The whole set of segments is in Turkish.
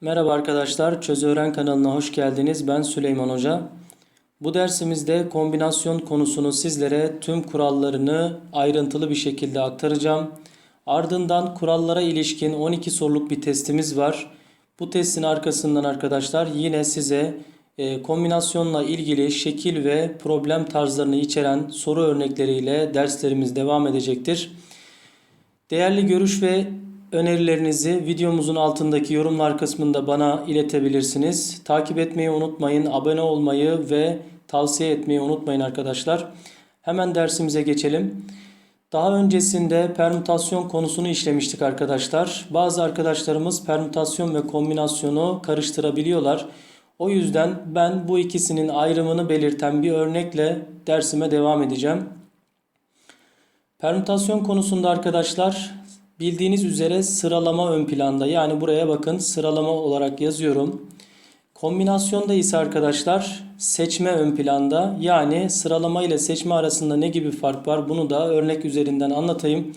Merhaba arkadaşlar, Çöz Öğren kanalına hoş geldiniz. Ben Süleyman Hoca. Bu dersimizde kombinasyon konusunu sizlere tüm kurallarını ayrıntılı bir şekilde aktaracağım. Ardından kurallara ilişkin 12 soruluk bir testimiz var. Bu testin arkasından arkadaşlar yine size e, kombinasyonla ilgili şekil ve problem tarzlarını içeren soru örnekleriyle derslerimiz devam edecektir. Değerli görüş ve önerilerinizi videomuzun altındaki yorumlar kısmında bana iletebilirsiniz. Takip etmeyi unutmayın, abone olmayı ve tavsiye etmeyi unutmayın arkadaşlar. Hemen dersimize geçelim. Daha öncesinde permütasyon konusunu işlemiştik arkadaşlar. Bazı arkadaşlarımız permütasyon ve kombinasyonu karıştırabiliyorlar. O yüzden ben bu ikisinin ayrımını belirten bir örnekle dersime devam edeceğim. Permütasyon konusunda arkadaşlar bildiğiniz üzere sıralama ön planda. Yani buraya bakın sıralama olarak yazıyorum. Kombinasyonda ise arkadaşlar seçme ön planda. Yani sıralama ile seçme arasında ne gibi fark var bunu da örnek üzerinden anlatayım.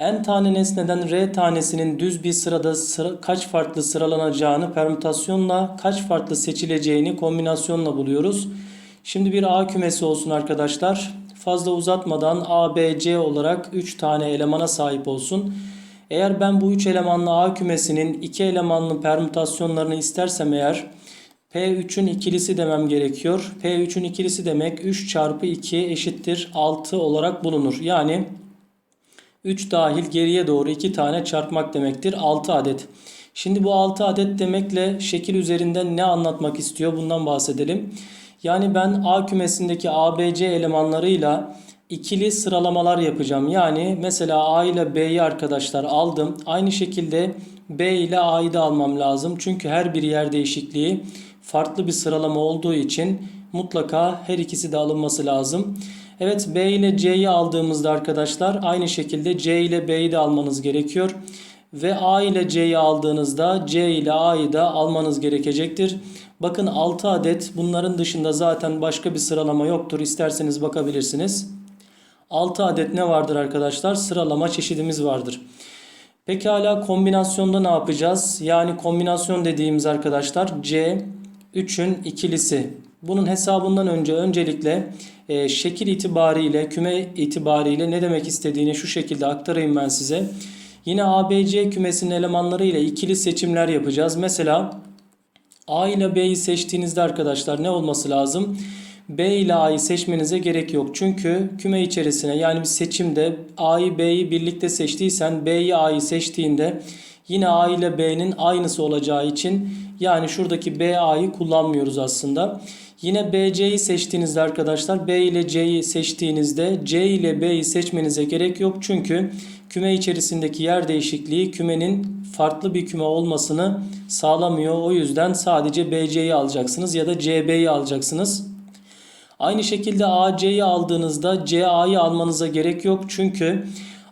N tane nesneden R tanesinin düz bir sırada sıra, kaç farklı sıralanacağını permütasyonla kaç farklı seçileceğini kombinasyonla buluyoruz. Şimdi bir A kümesi olsun arkadaşlar. Fazla uzatmadan A, B, C olarak 3 tane elemana sahip olsun. Eğer ben bu 3 elemanlı A kümesinin 2 elemanlı permütasyonlarını istersem eğer P3'ün ikilisi demem gerekiyor. P3'ün ikilisi demek 3 çarpı 2 eşittir 6 olarak bulunur. Yani 3 dahil geriye doğru 2 tane çarpmak demektir. 6 adet. Şimdi bu 6 adet demekle şekil üzerinden ne anlatmak istiyor bundan bahsedelim. Yani ben A kümesindeki ABC elemanlarıyla ikili sıralamalar yapacağım. Yani mesela A ile B'yi arkadaşlar aldım. Aynı şekilde B ile A'yı da almam lazım. Çünkü her bir yer değişikliği farklı bir sıralama olduğu için mutlaka her ikisi de alınması lazım. Evet B ile C'yi aldığımızda arkadaşlar aynı şekilde C ile B'yi de almanız gerekiyor. Ve A ile C'yi aldığınızda C ile A'yı da almanız gerekecektir. Bakın 6 adet bunların dışında zaten başka bir sıralama yoktur. İsterseniz bakabilirsiniz. 6 adet ne vardır arkadaşlar? Sıralama çeşidimiz vardır. Pekala kombinasyonda ne yapacağız? Yani kombinasyon dediğimiz arkadaşlar C 3'ün ikilisi. Bunun hesabından önce öncelikle e, şekil itibariyle, küme itibariyle ne demek istediğini şu şekilde aktarayım ben size. Yine ABC kümesinin elemanları ile ikili seçimler yapacağız. Mesela A ile B'yi seçtiğinizde arkadaşlar ne olması lazım? B ile A'yı seçmenize gerek yok. Çünkü küme içerisine yani bir seçimde A'yı B'yi birlikte seçtiysen B'yi A'yı seçtiğinde yine A ile B'nin aynısı olacağı için yani şuradaki B A'yı kullanmıyoruz aslında. Yine BC'yi seçtiğinizde arkadaşlar B ile C'yi seçtiğinizde C ile B'yi seçmenize gerek yok. Çünkü küme içerisindeki yer değişikliği kümenin farklı bir küme olmasını sağlamıyor. O yüzden sadece BC'yi alacaksınız ya da CB'yi alacaksınız. Aynı şekilde AC'yi aldığınızda CA'yı almanıza gerek yok. Çünkü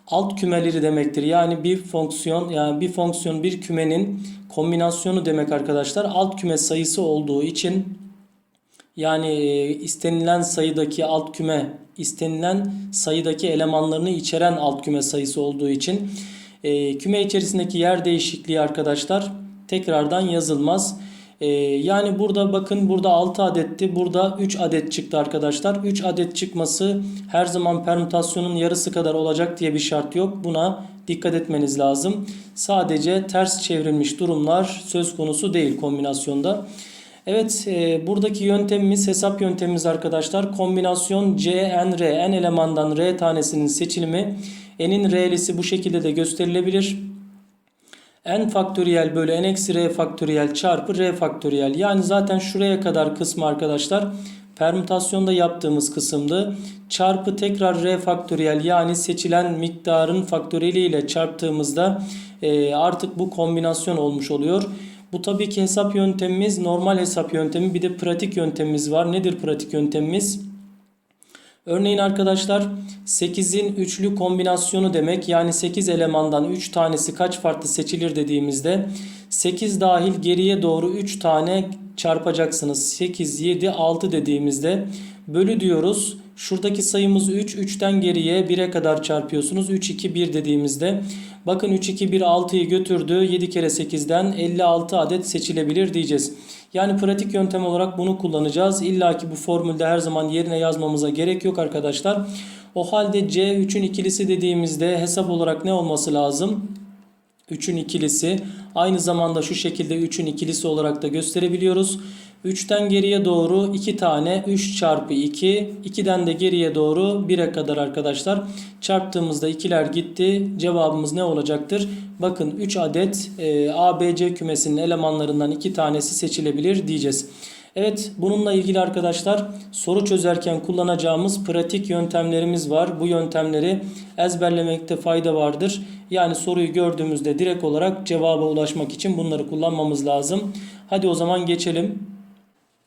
alt kümeleri demektir. Yani bir fonksiyon yani bir fonksiyon bir kümenin kombinasyonu demek arkadaşlar. Alt küme sayısı olduğu için yani e, istenilen sayıdaki alt küme istenilen sayıdaki elemanlarını içeren alt küme sayısı olduğu için e, küme içerisindeki yer değişikliği arkadaşlar tekrardan yazılmaz. E, yani burada bakın burada 6 adetti. Burada 3 adet çıktı arkadaşlar. 3 adet çıkması her zaman permütasyonun yarısı kadar olacak diye bir şart yok. Buna dikkat etmeniz lazım. Sadece ters çevrilmiş durumlar söz konusu değil kombinasyonda. Evet e, buradaki yöntemimiz hesap yöntemimiz arkadaşlar. Kombinasyon C, N, R. N elemandan R tanesinin seçilimi. N'in R'lisi bu şekilde de gösterilebilir. N faktöriyel bölü N eksi R faktöriyel çarpı R faktöriyel. Yani zaten şuraya kadar kısmı arkadaşlar permütasyonda yaptığımız kısımdı. Çarpı tekrar R faktöriyel yani seçilen miktarın faktöriyeli ile çarptığımızda e, artık bu kombinasyon olmuş oluyor. Bu tabii ki hesap yöntemimiz normal hesap yöntemi bir de pratik yöntemimiz var. Nedir pratik yöntemimiz? Örneğin arkadaşlar 8'in üçlü kombinasyonu demek yani 8 elemandan 3 tanesi kaç farklı seçilir dediğimizde 8 dahil geriye doğru 3 tane çarpacaksınız. 8, 7, 6 dediğimizde bölü diyoruz. Şuradaki sayımız 3. 3'ten geriye 1'e kadar çarpıyorsunuz. 3, 2, 1 dediğimizde bakın 3, 2, 1 6'yı götürdü. 7 kere 8'den 56 adet seçilebilir diyeceğiz. Yani pratik yöntem olarak bunu kullanacağız. İlla ki bu formülde her zaman yerine yazmamıza gerek yok arkadaşlar. O halde C3'ün ikilisi dediğimizde hesap olarak ne olması lazım? 3'ün ikilisi. Aynı zamanda şu şekilde 3'ün ikilisi olarak da gösterebiliyoruz. 3'ten geriye doğru 2 tane 3 çarpı 2. 2'den de geriye doğru 1'e kadar arkadaşlar. Çarptığımızda ikiler gitti. Cevabımız ne olacaktır? Bakın 3 adet e, ABC kümesinin elemanlarından 2 tanesi seçilebilir diyeceğiz. Evet bununla ilgili arkadaşlar soru çözerken kullanacağımız pratik yöntemlerimiz var. Bu yöntemleri ezberlemekte fayda vardır. Yani soruyu gördüğümüzde direkt olarak cevaba ulaşmak için bunları kullanmamız lazım. Hadi o zaman geçelim.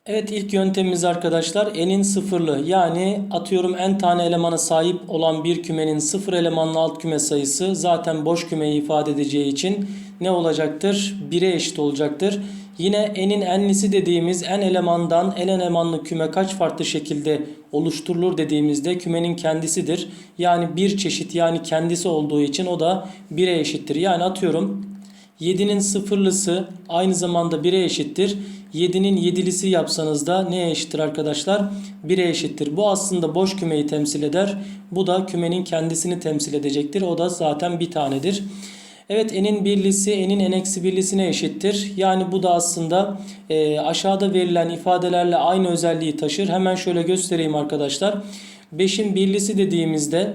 Evet ilk yöntemimiz arkadaşlar n'in sıfırlı yani atıyorum n tane elemana sahip olan bir kümenin sıfır elemanlı alt küme sayısı zaten boş kümeyi ifade edeceği için ne olacaktır? 1'e eşit olacaktır. Yine n'in n'lisi dediğimiz n elemandan n elemanlı küme kaç farklı şekilde oluşturulur dediğimizde kümenin kendisidir. Yani bir çeşit yani kendisi olduğu için o da 1'e eşittir. Yani atıyorum 7'nin sıfırlısı aynı zamanda 1'e eşittir. 7'nin 7'lisi yapsanız da neye eşittir arkadaşlar? 1'e eşittir. Bu aslında boş kümeyi temsil eder. Bu da kümenin kendisini temsil edecektir. O da zaten bir tanedir. Evet n'in birlisi n'in n eksi birlisine eşittir. Yani bu da aslında e, aşağıda verilen ifadelerle aynı özelliği taşır. Hemen şöyle göstereyim arkadaşlar. 5'in birlisi dediğimizde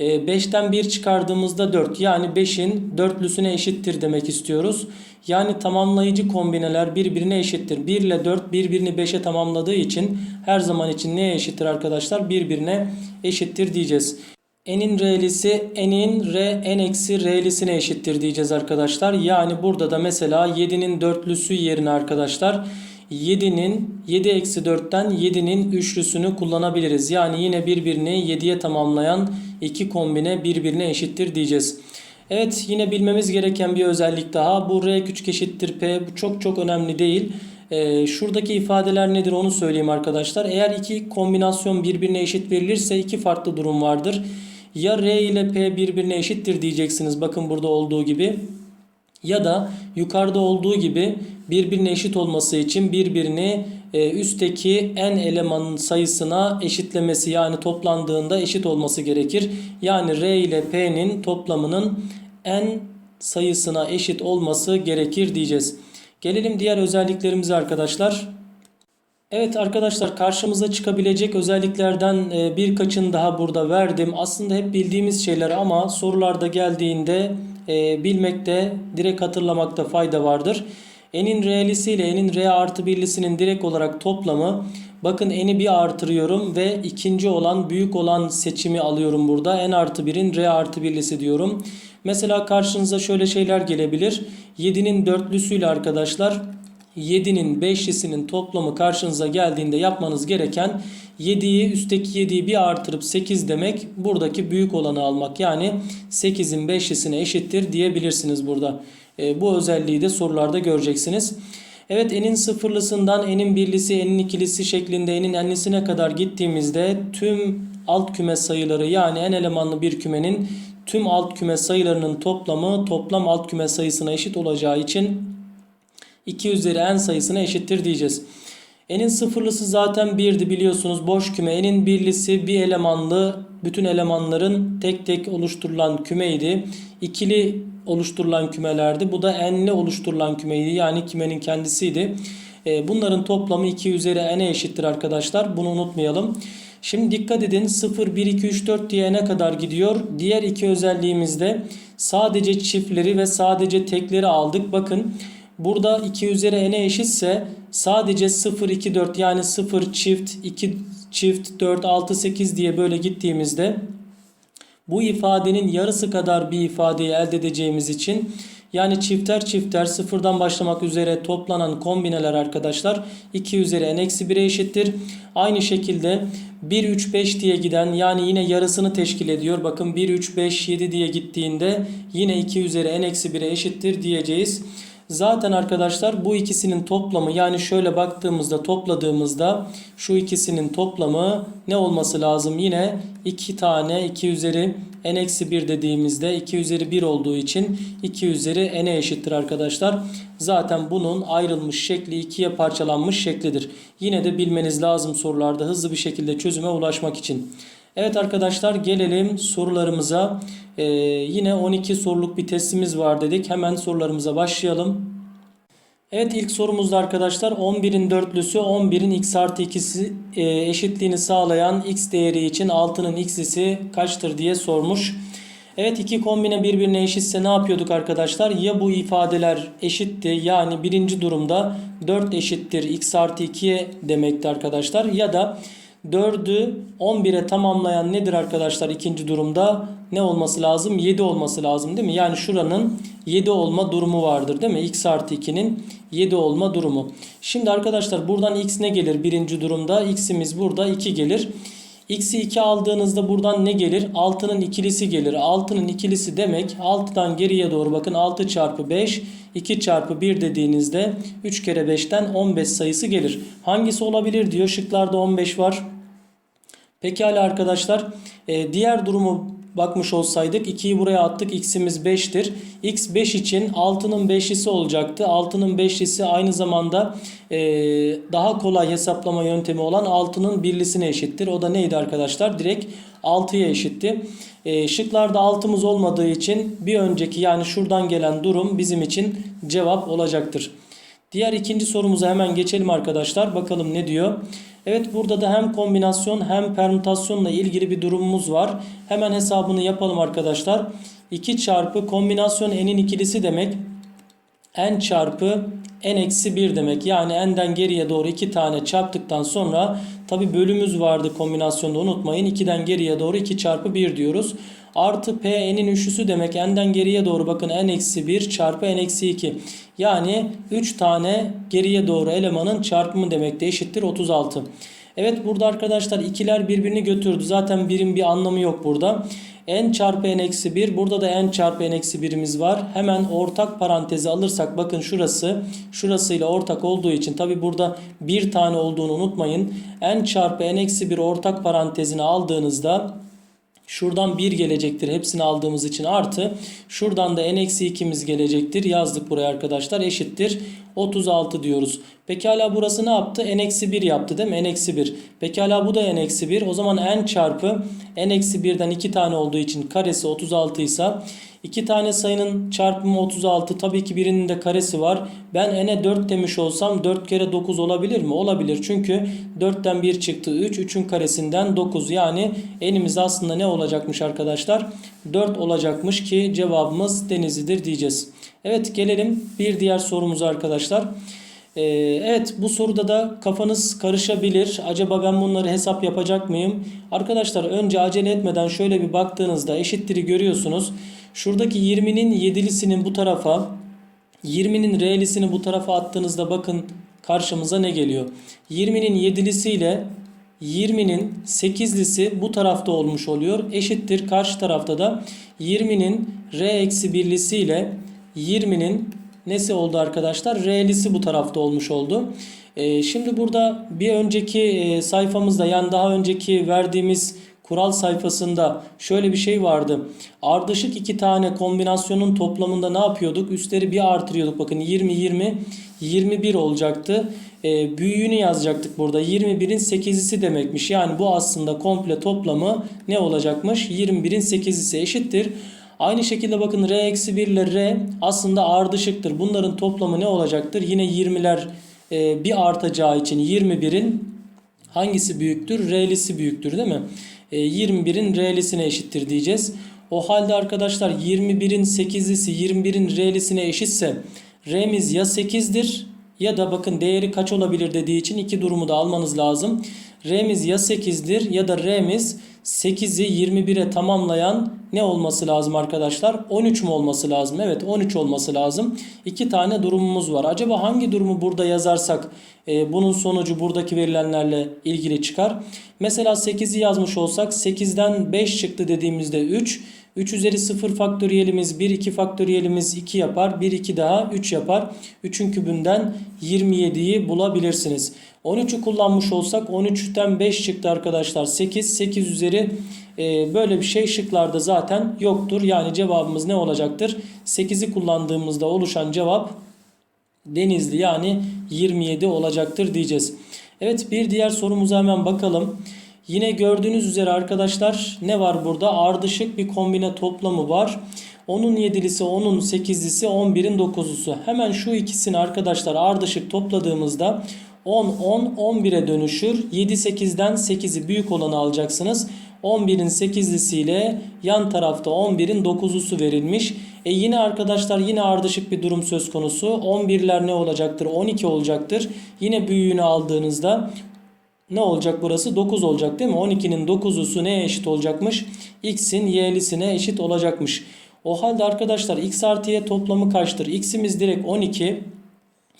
5'ten 1 çıkardığımızda 4 yani 5'in dörtlüsüne eşittir demek istiyoruz. Yani tamamlayıcı kombineler birbirine eşittir. 1 ile 4 birbirini 5'e tamamladığı için her zaman için neye eşittir arkadaşlar? Birbirine eşittir diyeceğiz. N'in R'lisi N'in R N eksi R'lisine eşittir diyeceğiz arkadaşlar. Yani burada da mesela 7'nin dörtlüsü yerine arkadaşlar 7'nin 7 eksi 4'ten 7'nin üçlüsünü kullanabiliriz. Yani yine birbirini 7'ye tamamlayan iki kombine birbirine eşittir diyeceğiz. Evet yine bilmemiz gereken bir özellik daha. Bu R küçük eşittir P. Bu çok çok önemli değil. Ee, şuradaki ifadeler nedir onu söyleyeyim arkadaşlar. Eğer iki kombinasyon birbirine eşit verilirse iki farklı durum vardır. Ya R ile P birbirine eşittir diyeceksiniz. Bakın burada olduğu gibi. Ya da yukarıda olduğu gibi birbirine eşit olması için birbirini e, üstteki n elemanın sayısına eşitlemesi yani toplandığında eşit olması gerekir. Yani R ile P'nin toplamının n sayısına eşit olması gerekir diyeceğiz. Gelelim diğer özelliklerimize arkadaşlar. Evet arkadaşlar karşımıza çıkabilecek özelliklerden e, birkaçını daha burada verdim. Aslında hep bildiğimiz şeyler ama sorularda geldiğinde e, bilmekte, direkt hatırlamakta fayda vardır. N'in R'lisi ile N'in R artı birlisinin direkt olarak toplamı. Bakın N'i bir artırıyorum ve ikinci olan büyük olan seçimi alıyorum burada. N artı 1'in R artı birlisi diyorum. Mesela karşınıza şöyle şeyler gelebilir. 7'nin dörtlüsüyle arkadaşlar 7'nin 5'lisinin toplamı karşınıza geldiğinde yapmanız gereken 7'yi üstteki 7'yi bir artırıp 8 demek buradaki büyük olanı almak. Yani 8'in 5'lisine eşittir diyebilirsiniz burada. E, bu özelliği de sorularda göreceksiniz. Evet n'in sıfırlısından n'in birlisi n'in ikilisi şeklinde n'in n'lisine kadar gittiğimizde tüm alt küme sayıları yani n elemanlı bir kümenin tüm alt küme sayılarının toplamı toplam alt küme sayısına eşit olacağı için 2 üzeri n sayısına eşittir diyeceğiz. N'in sıfırlısı zaten 1'di biliyorsunuz boş küme. N'in birlisi bir elemanlı bütün elemanların tek tek oluşturulan kümeydi. İkili oluşturulan kümelerdi. Bu da n'li oluşturulan kümeydi. Yani kümenin kendisiydi. E, bunların toplamı 2 üzeri n'e eşittir arkadaşlar. Bunu unutmayalım. Şimdi dikkat edin 0, 1, 2, 3, 4 diye n'e kadar gidiyor. Diğer iki özelliğimizde sadece çiftleri ve sadece tekleri aldık. Bakın burada 2 üzeri n'e eşitse sadece 0, 2, 4 yani 0 çift, 2 çift, 4, 6, 8 diye böyle gittiğimizde bu ifadenin yarısı kadar bir ifadeyi elde edeceğimiz için yani çifter çifter sıfırdan başlamak üzere toplanan kombineler arkadaşlar 2 üzeri n eksi 1'e eşittir. Aynı şekilde 1, 3, 5 diye giden yani yine yarısını teşkil ediyor. Bakın 1, 3, 5, 7 diye gittiğinde yine 2 üzeri n eksi 1'e eşittir diyeceğiz. Zaten arkadaşlar bu ikisinin toplamı yani şöyle baktığımızda topladığımızda şu ikisinin toplamı ne olması lazım? Yine 2 tane 2 üzeri n-1 dediğimizde 2 üzeri 1 olduğu için 2 üzeri n'e eşittir arkadaşlar. Zaten bunun ayrılmış şekli ikiye parçalanmış şeklidir. Yine de bilmeniz lazım sorularda hızlı bir şekilde çözüme ulaşmak için. Evet arkadaşlar gelelim sorularımıza. Ee, yine 12 soruluk bir testimiz var dedik. Hemen sorularımıza başlayalım. Evet ilk sorumuzda arkadaşlar 11'in dörtlüsü 11'in x artı 2'si e, eşitliğini sağlayan x değeri için 6'nın x'isi kaçtır diye sormuş. Evet iki kombine birbirine eşitse ne yapıyorduk arkadaşlar? Ya bu ifadeler eşitti yani birinci durumda 4 eşittir x artı 2'ye demekti arkadaşlar. Ya da 4'ü 11'e tamamlayan nedir arkadaşlar ikinci durumda? Ne olması lazım? 7 olması lazım değil mi? Yani şuranın 7 olma durumu vardır değil mi? x artı 2'nin 7 olma durumu. Şimdi arkadaşlar buradan x ne gelir birinci durumda? x'imiz burada 2 gelir. X'i 2 aldığınızda buradan ne gelir? 6'nın ikilisi gelir. 6'nın ikilisi demek 6'dan geriye doğru bakın 6 çarpı 5 2 çarpı 1 dediğinizde 3 kere 5'ten 15 sayısı gelir. Hangisi olabilir diyor. Şıklarda 15 var. Pekala arkadaşlar e, diğer durumu bakmış olsaydık 2'yi buraya attık x'imiz 5'tir. x 5 için 6'nın 5'lisi olacaktı. 6'nın 5'lisi aynı zamanda e, daha kolay hesaplama yöntemi olan 6'nın birlisine eşittir. O da neydi arkadaşlar? Direkt 6'ya eşitti. E, şıklarda 6'mız olmadığı için bir önceki yani şuradan gelen durum bizim için cevap olacaktır. Diğer ikinci sorumuza hemen geçelim arkadaşlar. Bakalım ne diyor? Evet burada da hem kombinasyon hem permütasyonla ilgili bir durumumuz var. Hemen hesabını yapalım arkadaşlar. 2 çarpı kombinasyon n'in ikilisi demek. n çarpı n eksi 1 demek. Yani n'den geriye doğru 2 tane çarptıktan sonra tabi bölümümüz vardı kombinasyonda unutmayın. 2'den geriye doğru 2 çarpı 1 diyoruz. Artı p n'in üçlüsü demek n'den geriye doğru bakın n eksi 1 çarpı n eksi 2. Yani 3 tane geriye doğru elemanın çarpımı demek de eşittir 36. Evet burada arkadaşlar ikiler birbirini götürdü. Zaten birim bir anlamı yok burada. n çarpı n eksi 1 burada da n çarpı n eksi 1'imiz var. Hemen ortak parantezi alırsak bakın şurası şurasıyla ortak olduğu için tabi burada bir tane olduğunu unutmayın. n çarpı n eksi 1 ortak parantezini aldığınızda Şuradan 1 gelecektir. Hepsini aldığımız için artı. Şuradan da n-2'miz gelecektir. Yazdık buraya arkadaşlar. Eşittir. 36 diyoruz. Pekala burası ne yaptı? n-1 yaptı değil mi? n-1. Pekala bu da n-1. O zaman n çarpı n-1'den 2 tane olduğu için karesi 36 ise 2 tane sayının çarpımı 36. Tabii ki birinin de karesi var. Ben n'e 4 demiş olsam 4 kere 9 olabilir mi? Olabilir. Çünkü 4'ten 1 çıktı 3. 3'ün karesinden 9. Yani n'imiz aslında ne olacakmış arkadaşlar? 4 olacakmış ki cevabımız Denizli'dir diyeceğiz. Evet gelelim bir diğer sorumuza arkadaşlar. Ee, evet bu soruda da kafanız karışabilir. Acaba ben bunları hesap yapacak mıyım? Arkadaşlar önce acele etmeden şöyle bir baktığınızda eşittir'i görüyorsunuz. Şuradaki 20'nin 7'lisinin bu tarafa 20'nin R'lisini bu tarafa attığınızda bakın karşımıza ne geliyor. 20'nin 7'lisi ile 20'nin 8'lisi bu tarafta olmuş oluyor. Eşittir karşı tarafta da 20'nin R eksi 1'lisi ile 20'nin nesi oldu arkadaşlar? R'lisi bu tarafta olmuş oldu. Ee, şimdi burada bir önceki e, sayfamızda yani daha önceki verdiğimiz kural sayfasında şöyle bir şey vardı. Ardışık iki tane kombinasyonun toplamında ne yapıyorduk? Üstleri bir artırıyorduk. Bakın 20 20 21 olacaktı. E, büyüğünü yazacaktık burada. 21'in 8'lisi demekmiş. Yani bu aslında komple toplamı ne olacakmış? 21'in 8'lisi eşittir. Aynı şekilde bakın R eksi 1 ile R aslında ardışıktır. Bunların toplamı ne olacaktır? Yine 20'ler e, bir artacağı için 21'in hangisi büyüktür? R'lisi büyüktür değil mi? 21'in e, R'lisine eşittir diyeceğiz. O halde arkadaşlar 21'in 8'lisi 21'in R'lisine eşitse R'miz ya 8'dir ya da bakın değeri kaç olabilir dediği için iki durumu da almanız lazım. R'miz ya 8'dir ya da R'miz 8'i 21'e tamamlayan ne olması lazım arkadaşlar? 13 mu olması lazım? Evet 13 olması lazım. İki tane durumumuz var. Acaba hangi durumu burada yazarsak e, bunun sonucu buradaki verilenlerle ilgili çıkar? Mesela 8'i yazmış olsak 8'den 5 çıktı dediğimizde 3. 3 üzeri 0 faktöriyelimiz 1, 2 faktöriyelimiz 2 yapar. 1, 2 daha 3 yapar. 3'ün kübünden 27'yi bulabilirsiniz. 13'ü kullanmış olsak 13'ten 5 çıktı arkadaşlar. 8, 8 üzeri e, böyle bir şey şıklarda zaten yoktur. Yani cevabımız ne olacaktır? 8'i kullandığımızda oluşan cevap Denizli yani 27 olacaktır diyeceğiz. Evet bir diğer sorumuza hemen bakalım. Yine gördüğünüz üzere arkadaşlar ne var burada? Ardışık bir kombine toplamı var. 10'un 7'lisi, 10'un 8'lisi, 11'in 9'lusu. Hemen şu ikisini arkadaşlar ardışık topladığımızda 10, 10, 11'e dönüşür. 7, 8'den 8'i büyük olanı alacaksınız. 11'in 8'lisiyle yan tarafta 11'in 9'lusu verilmiş. E yine arkadaşlar yine ardışık bir durum söz konusu. 11'ler ne olacaktır? 12 olacaktır. Yine büyüğünü aldığınızda ne olacak burası? 9 olacak değil mi? 12'nin 9'lusu neye eşit olacakmış? X'in y'lisine eşit olacakmış. O halde arkadaşlar x artı y toplamı kaçtır? X'imiz direkt 12.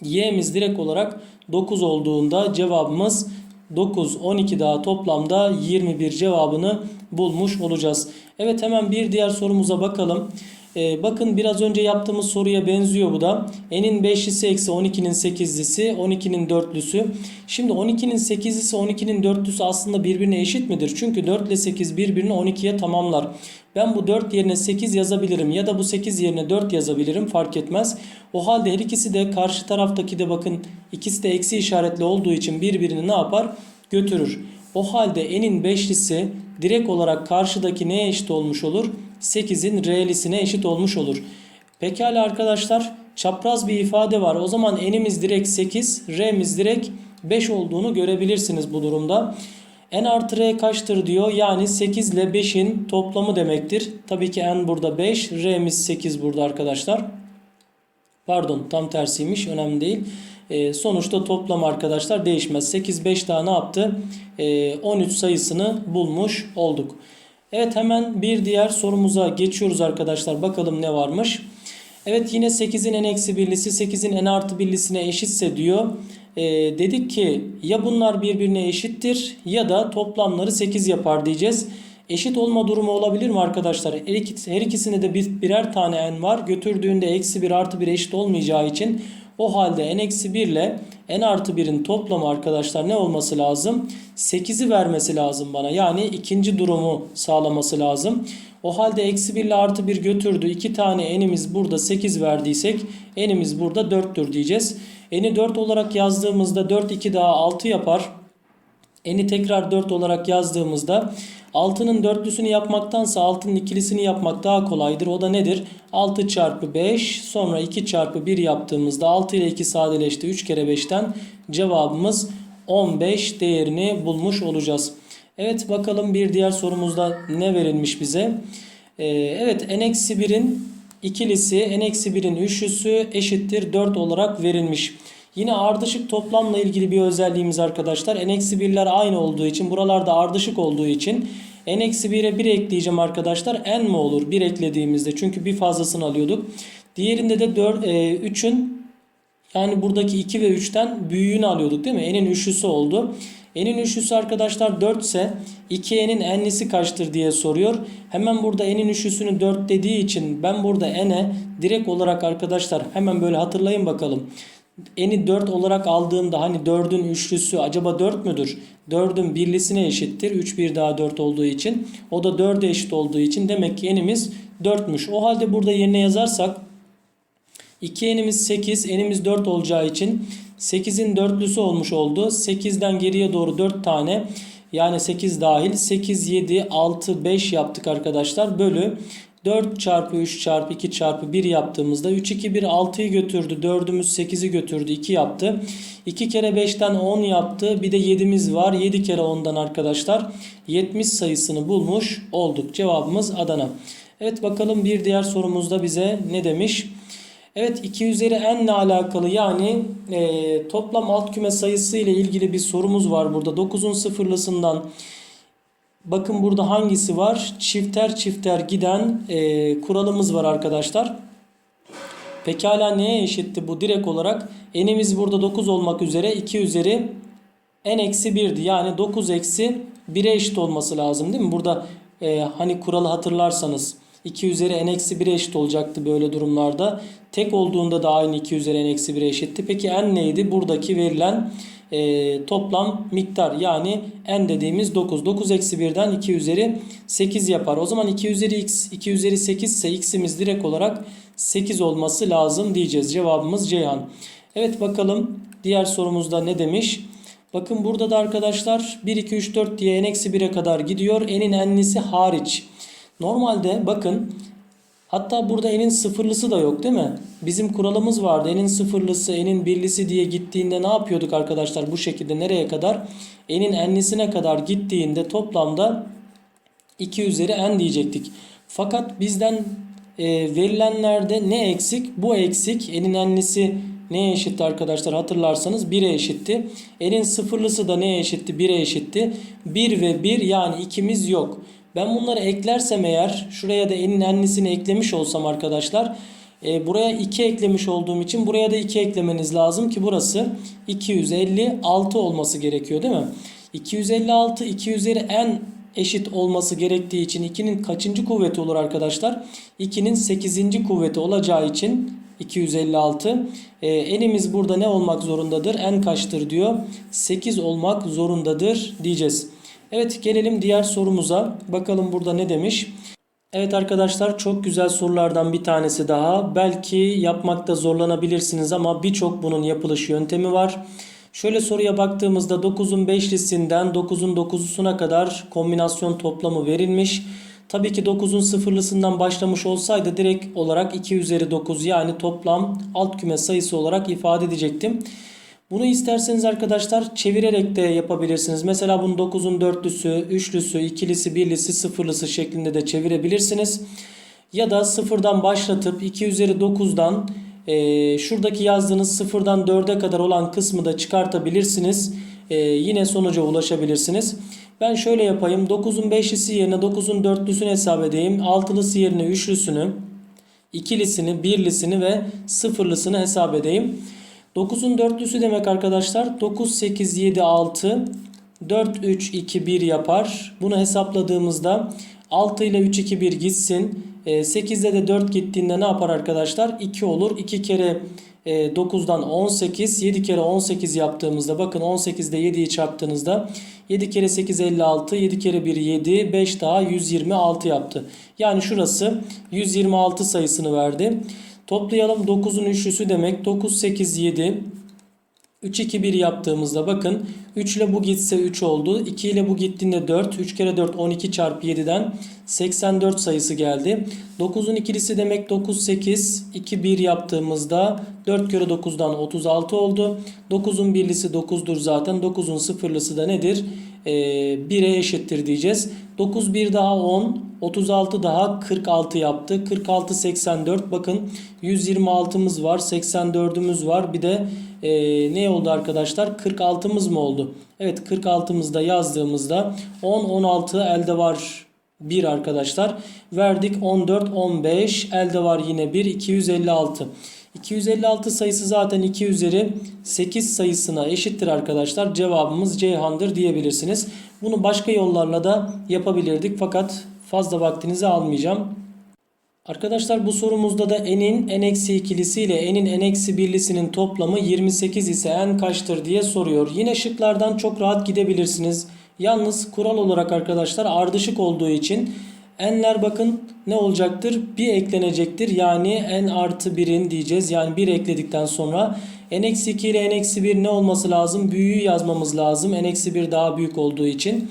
Y'miz direkt olarak 9 olduğunda cevabımız 9, 12 daha toplamda 21 cevabını bulmuş olacağız. Evet hemen bir diğer sorumuza bakalım. Ee, bakın biraz önce yaptığımız soruya benziyor bu da. N'in 5'lisi eksi 12'nin 8'lisi 12'nin 4'lüsü. Şimdi 12'nin 8'lisi 12'nin 4'lüsü aslında birbirine eşit midir? Çünkü 4 ile 8 birbirini 12'ye tamamlar. Ben bu 4 yerine 8 yazabilirim ya da bu 8 yerine 4 yazabilirim fark etmez. O halde her ikisi de karşı taraftaki de bakın ikisi de eksi işaretli olduğu için birbirini ne yapar? Götürür. O halde n'in 5'lisi direkt olarak karşıdaki neye eşit olmuş olur? 8'in r'lisine eşit olmuş olur. Pekala arkadaşlar çapraz bir ifade var. O zaman n'imiz direkt 8, r'miz direkt 5 olduğunu görebilirsiniz bu durumda. n artı r kaçtır diyor. Yani 8 ile 5'in toplamı demektir. Tabii ki n burada 5, r'miz 8 burada arkadaşlar. Pardon tam tersiymiş önemli değil. E, sonuçta toplam arkadaşlar değişmez. 8 5 daha ne yaptı? E, 13 sayısını bulmuş olduk. Evet hemen bir diğer sorumuza geçiyoruz arkadaşlar. Bakalım ne varmış. Evet yine 8'in en eksi birlisi 8'in en artı birlisine eşitse diyor. E, dedik ki ya bunlar birbirine eşittir ya da toplamları 8 yapar diyeceğiz. Eşit olma durumu olabilir mi arkadaşlar? Her ikisinde de bir, birer tane n var. Götürdüğünde eksi 1 artı 1 eşit olmayacağı için o halde n eksi 1 ile n artı 1'in toplamı arkadaşlar ne olması lazım? 8'i vermesi lazım bana. Yani ikinci durumu sağlaması lazım. O halde eksi 1 ile artı 1 götürdü. 2 tane n'imiz burada 8 verdiysek n'imiz burada 4'tür diyeceğiz. n'i 4 olarak yazdığımızda 4 2 daha 6 yapar. n'i tekrar 4 olarak yazdığımızda 6'nın dörtlüsünü yapmaktansa 6'nın ikilisini yapmak daha kolaydır. O da nedir? 6 çarpı 5 sonra 2 çarpı 1 yaptığımızda 6 ile 2 sadeleşti. 3 kere 5'ten cevabımız 15 değerini bulmuş olacağız. Evet bakalım bir diğer sorumuzda ne verilmiş bize? Ee, evet n-1'in ikilisi n-1'in üçlüsü eşittir 4 olarak verilmiş. Yine ardışık toplamla ilgili bir özelliğimiz arkadaşlar. n-1'ler aynı olduğu için buralarda ardışık olduğu için n-1'e 1 ekleyeceğim arkadaşlar. n mi olur 1 eklediğimizde? Çünkü bir fazlasını alıyorduk. Diğerinde de 4, e, 3'ün yani buradaki 2 ve 3'ten büyüğünü alıyorduk değil mi? n'in üçlüsü oldu. N'in üçlüsü arkadaşlar 4 ise 2n'in n'lisi kaçtır diye soruyor. Hemen burada n'in üçlüsünü 4 dediği için ben burada n'e direkt olarak arkadaşlar hemen böyle hatırlayın bakalım. N'i 4 olarak aldığımda hani 4'ün üçlüsü acaba 4 müdür? 4'ün birlisine eşittir. 3 bir daha 4 olduğu için. O da 4'e eşit olduğu için demek ki n'imiz 4'müş. O halde burada yerine yazarsak 2 n'imiz 8, n'imiz 4 olacağı için 8'in dörtlüsü olmuş oldu. 8'den geriye doğru 4 tane yani 8 dahil 8, 7, 6, 5 yaptık arkadaşlar. Bölü 4 çarpı 3 çarpı 2 çarpı 1 yaptığımızda 3, 2, 1 6'yı götürdü. 4'ümüz 8'i götürdü. 2 yaptı. 2 kere 5'ten 10 yaptı. Bir de 7'miz var. 7 kere 10'dan arkadaşlar 70 sayısını bulmuş olduk. Cevabımız Adana. Evet bakalım bir diğer sorumuzda bize ne demiş? Evet 2 üzeri n ile alakalı yani e, toplam alt küme sayısı ile ilgili bir sorumuz var burada. 9'un sıfırlısından bakın burada hangisi var? Çifter çifter giden e, kuralımız var arkadaşlar. Pekala neye eşitti bu direkt olarak? n'imiz burada 9 olmak üzere 2 üzeri n eksi 1'di. Yani 9 eksi 1'e eşit olması lazım değil mi? Burada e, hani kuralı hatırlarsanız 2 üzeri n eksi 1'e eşit olacaktı böyle durumlarda. Tek olduğunda da aynı 2 üzeri n eksi 1'e eşitti. Peki n neydi? Buradaki verilen e, toplam miktar yani n dediğimiz 9. 9 eksi 1'den 2 üzeri 8 yapar. O zaman 2 üzeri x 2 üzeri 8 ise x'imiz direkt olarak 8 olması lazım diyeceğiz. Cevabımız Ceyhan. Evet bakalım diğer sorumuzda ne demiş? Bakın burada da arkadaşlar 1, 2, 3, 4 diye n eksi 1'e kadar gidiyor. n'in n'lisi hariç. Normalde bakın hatta burada n'in sıfırlısı da yok değil mi? Bizim kuralımız vardı. n'in sıfırlısı, n'in birlisi diye gittiğinde ne yapıyorduk arkadaşlar? Bu şekilde nereye kadar? n'in n'lisine kadar gittiğinde toplamda 2 üzeri n diyecektik. Fakat bizden e, verilenlerde ne eksik? Bu eksik. N'in n'lisi neye eşitti arkadaşlar hatırlarsanız 1'e eşitti. N'in sıfırlısı da neye eşitti? 1'e eşitti. 1 ve 1 yani ikimiz yok. Ben bunları eklersem eğer şuraya da n'in n'lisini eklemiş olsam arkadaşlar e, buraya 2 eklemiş olduğum için buraya da 2 eklemeniz lazım ki burası 256 olması gerekiyor değil mi? 256 2 üzeri n eşit olması gerektiği için 2'nin kaçıncı kuvveti olur arkadaşlar? 2'nin 8. kuvveti olacağı için 256. E, n'imiz burada ne olmak zorundadır? n kaçtır diyor. 8 olmak zorundadır diyeceğiz. Evet gelelim diğer sorumuza. Bakalım burada ne demiş? Evet arkadaşlar çok güzel sorulardan bir tanesi daha. Belki yapmakta zorlanabilirsiniz ama birçok bunun yapılış yöntemi var. Şöyle soruya baktığımızda 9'un 5'lisinden 9'un 9'lusuna kadar kombinasyon toplamı verilmiş. Tabii ki 9'un sıfırlısından başlamış olsaydı direkt olarak 2 üzeri 9 yani toplam alt küme sayısı olarak ifade edecektim. Bunu isterseniz arkadaşlar çevirerek de yapabilirsiniz. Mesela bunu 9'un dörtlüsü, üçlüsü, ikilisi, birlisi, sıfırlısı şeklinde de çevirebilirsiniz. Ya da sıfırdan başlatıp 2 üzeri 9'dan e, şuradaki yazdığınız sıfırdan 4'e kadar olan kısmı da çıkartabilirsiniz. E, yine sonuca ulaşabilirsiniz. Ben şöyle yapayım. 9'un 5'lisi yerine 9'un 4'lüsünü hesap edeyim. 6'lısı yerine 3'lüsünü, ikilisini, birlisini ve sıfırlısını hesap edeyim. 9'un dörtlüsü demek arkadaşlar 9, 8, 7, 6, 4, 3, 2, 1 yapar. Bunu hesapladığımızda 6 ile 3, 2, 1 gitsin. 8'de de 4 gittiğinde ne yapar arkadaşlar? 2 olur. 2 kere 9'dan 18, 7 kere 18 yaptığımızda bakın 18'de 7'yi çarptığınızda 7 kere 8 56, 7 kere 1 7, 5 daha 126 yaptı. Yani şurası 126 sayısını verdi. Toplayalım 9'un üçlüsü demek 9, 8, 7. 3, 2, 1 yaptığımızda bakın 3 ile bu gitse 3 oldu. 2 ile bu gittiğinde 4. 3 kere 4 12 çarpı 7'den 84 sayısı geldi. 9'un ikilisi demek 9, 8, 2, 1 yaptığımızda 4 kere 9'dan 36 oldu. 9'un birlisi 9'dur zaten. 9'un sıfırlısı da nedir? Ee, 1'e eşittir diyeceğiz. 9 bir daha 10. 36 daha 46 yaptı. 46 84 bakın 126'mız var 84'ümüz var bir de e, ne oldu arkadaşlar 46'mız mı oldu? Evet 46'mızda yazdığımızda 10 16 elde var 1 arkadaşlar. Verdik 14 15 elde var yine 1 256. 256 sayısı zaten 2 üzeri 8 sayısına eşittir arkadaşlar. Cevabımız Ceyhan'dır diyebilirsiniz. Bunu başka yollarla da yapabilirdik fakat fazla vaktinizi almayacağım. Arkadaşlar bu sorumuzda da n'in n-eksi ikilisi ile n'in n-eksi birlisinin toplamı 28 ise n kaçtır diye soruyor. Yine şıklardan çok rahat gidebilirsiniz. Yalnız kural olarak arkadaşlar ardışık olduğu için n'ler bakın ne olacaktır? 1 eklenecektir. Yani n artı 1'in diyeceğiz. Yani 1 ekledikten sonra n-2 ile n-1 ne olması lazım? Büyüğü yazmamız lazım. n-1 daha büyük olduğu için.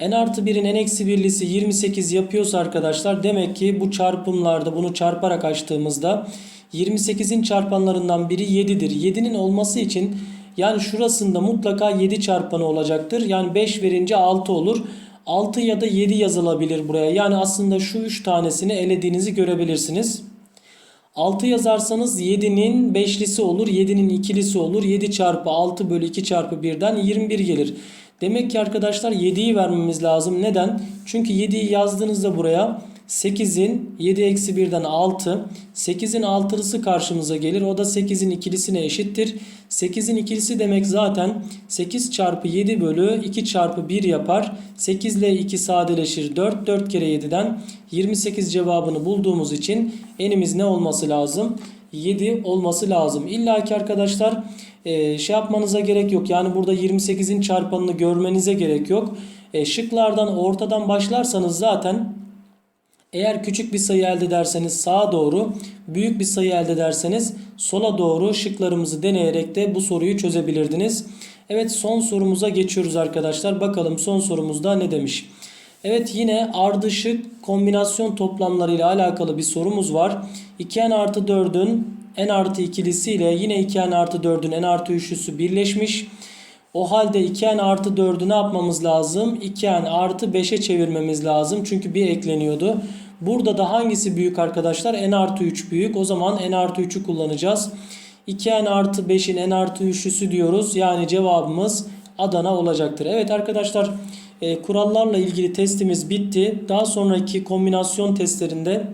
n artı 1'in n-1'lisi 28 yapıyorsa arkadaşlar demek ki bu çarpımlarda bunu çarparak açtığımızda 28'in çarpanlarından biri 7'dir. 7'nin olması için yani şurasında mutlaka 7 çarpanı olacaktır. Yani 5 verince 6 olur. 6 ya da 7 yazılabilir buraya. Yani aslında şu 3 tanesini elediğinizi görebilirsiniz. 6 yazarsanız 7'nin 5'lisi olur, 7'nin ikilisi olur. 7 çarpı 6 bölü 2 çarpı 1'den 21 gelir. Demek ki arkadaşlar 7'yi vermemiz lazım. Neden? Çünkü 7'yi yazdığınızda buraya 8'in 7 eksi 1'den 6. 8'in altılısı karşımıza gelir. O da 8'in ikilisine eşittir. 8'in ikilisi demek zaten 8 çarpı 7 bölü 2 çarpı 1 yapar. 8 ile 2 sadeleşir 4. 4 kere 7'den 28 cevabını bulduğumuz için enimiz ne olması lazım? 7 olması lazım. İlla ki arkadaşlar e, şey yapmanıza gerek yok. Yani burada 28'in çarpanını görmenize gerek yok. E, şıklardan ortadan başlarsanız zaten eğer küçük bir sayı elde ederseniz sağa doğru, büyük bir sayı elde ederseniz sola doğru şıklarımızı deneyerek de bu soruyu çözebilirdiniz. Evet son sorumuza geçiyoruz arkadaşlar. Bakalım son sorumuzda ne demiş? Evet yine ardışık kombinasyon toplamları ile alakalı bir sorumuz var. 2n artı 4'ün n artı ikilisiyle yine 2n artı 4'ün n artı üçlüsü birleşmiş. O halde 2n artı 4'ü ne yapmamız lazım? 2n artı 5'e çevirmemiz lazım. Çünkü bir ekleniyordu. Burada da hangisi büyük arkadaşlar? n artı 3 büyük. O zaman n artı 3'ü kullanacağız. 2n artı 5'in n artı 3'lüsü diyoruz. Yani cevabımız Adana olacaktır. Evet arkadaşlar e, kurallarla ilgili testimiz bitti. Daha sonraki kombinasyon testlerinde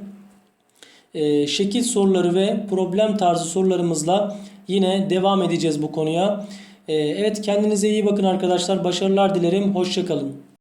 e, şekil soruları ve problem tarzı sorularımızla yine devam edeceğiz bu konuya. E, evet kendinize iyi bakın arkadaşlar. Başarılar dilerim. Hoşçakalın.